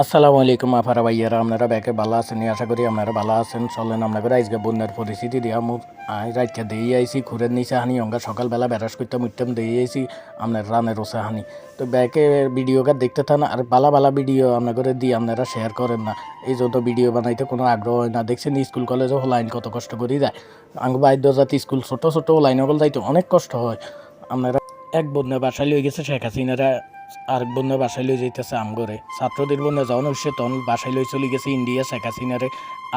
আসসালামু আলাইকুম, আফারা ভাইয়ারা, আপনারা ব্যাকে ভালো আছেন? আশা করি আপনারা ভালো আছেন। চলেন আপনাদের আজকে বন্যার পরিস্থিতি মুখ আই রাইতে দিয়ে আইছি খুরের নিচে হানি, অঙ্গা সকালবেলা বেড়াস করতে উঠতাম দিয়ে আইছি, আপনার রানের ওসে হানি। তো ব্যাকে ভিডিওটা দেখতে থান, আর বালা বালা ভিডিও আপনাদের দিয়ে আপনারা শেয়ার করেন না। এই যত ভিডিও বানাইতে কোনো আগ্রহ হয় না। দেখছেন স্কুল কলেজও লাইন কত কষ্ট করে যায়। আঙ্গ বাদ্য জাতি স্কুল ছোটো ছোটো লাইন ওগুলো যাইতে অনেক কষ্ট হয়। আপনারা এক বন্যা বাসালি হয়ে গেছে শেখ হাসিনারা। আরেক বন্যা বাসায় লই যাইতেছে আমগরে ছাত্রদের বন্যা যখন হচ্ছে তখন বাসায় লই চলে গেছে ইন্ডিয়া শেখ হাসিনারে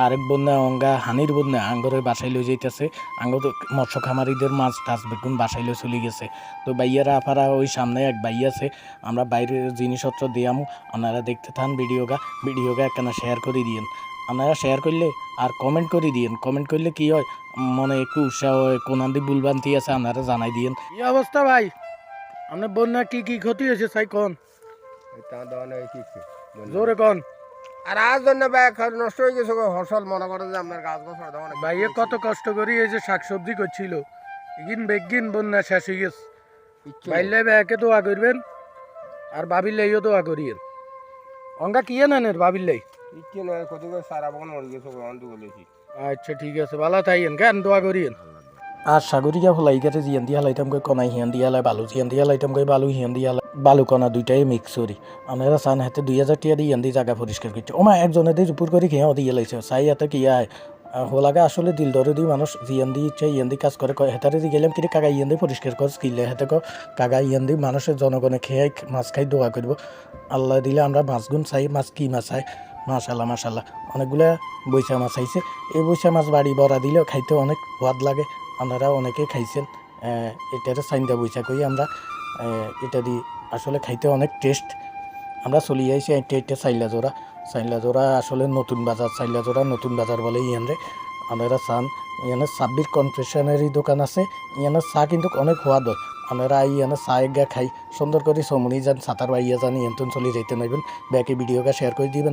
আরেক বন্যা অঙ্গা হানির বন্যা আঙ্গরে বাসায় লই যাইতেছে। আঙ্গ মৎস্য খামারিদের মাছ টাছ বেগুন বাসায় লই চলে গেছে। তো বাইয়ারা আপারা ওই সামনে এক বাই আছে। আমরা বাইরের জিনিসপত্র দিয়ামু। আপনারা দেখতে থান ভিডিওগা। ভিডিওগা একখানা শেয়ার করে দিয়েন। আপনারা শেয়ার করলে আর কমেন্ট করে দিয়েন। কমেন্ট করলে কি হয়? মনে একটু উৎসাহ হয়। কোন দি ভুলবান্তি আছে, আপনারা জানাই দিয়েন। কি অবস্থা ভাই? আপনার বন্যা কি কি ক্ষতি হয়েছে সাই কোন? জোরে কোন? আর আজ জন্য ব্যাগ নষ্ট হয়ে গেছে ফসল মনে করে যে আপনার গাছ দোকানে ভাইয়ে কত কষ্ট করি এই যে শাকসবজি করছিল। ইগিন বেগিন বন্যা শেষ হয়ে গেছে। বাইলে ব্যাকে দোয়া করবেন আর বাবিলেইও দোয়া করিয়েন। অঙ্গা কি নেন বাবিলেই ইচ্ছে নয় কত করে সারা বন মরে গেছে গো, বলেছি আচ্ছা ঠিক আছে ভালো থাইয়েন কেন দোয়া করিয়েন? আর সাগরিকা হলাই গেছে জিয়ান দিয়া লাইতাম কই কনাই হিয়ান দিয়া লাই বালু জিয়ান দিয়া লাইতাম কই বালু হিয়ান দিয়া লাই বালু কণা দুইটাই মিক্স করি আপনারা চান হাতে দুই হাজার টিয়া দিয়ে দি জায়গা পরিষ্কার করছে ওমা একজনে দিয়ে উপর করে খেয়াও দিয়ে লাইছে চাই হাতে কি আয় হোলাগে আসলে দিল ধরে দি মানুষ জিয়ান দি ইচ্ছে ইয়ান দি কাজ করে হেতারে দি গেলাম কিরে কাকা ইয়ান দি পরিষ্কার কর কিনলে হেতে কাকা ইয়ান দি মানুষের জনগণে খেয়ে মাছ খাই দোয়া করব আল্লাহ দিলে আমরা মাছ গুণ চাই, মাছ কি মাছ চাই মাশাল্লাহ মাশাল্লাহ অনেকগুলা বৈশা মাছ আইছে এই বৈশা মাছ বাড়ি বড়া দিলেও খাইতে অনেক স্বাদ লাগে। আপনারা অনেকে খাইছেন এটার সাইন্দা বৈশা কই আমরা এটা দি আসলে খাইতে অনেক টেস্ট আমরা চলি আইছি এটা এটা চাইলা জোড়া। চাইলা জোড়া আসলে নতুন বাজার চাইলা জোড়া নতুন বাজার বলে ইয়ানরে আপনারা চান। ইয়ানে সাব্বির কনফেশনারি দোকান আছে, ইয়ানে চা কিন্তু অনেক সোয়াদ হয় আপনারা ইয়ানে চা এগা খাই, সুন্দর করে সমনি যান, সাঁতার বাইয়া যান, ইয়ান্তন চলি যাইতে নাইবেন। ব্যাকে ভিডিওটা শেয়ার করে দিবেন।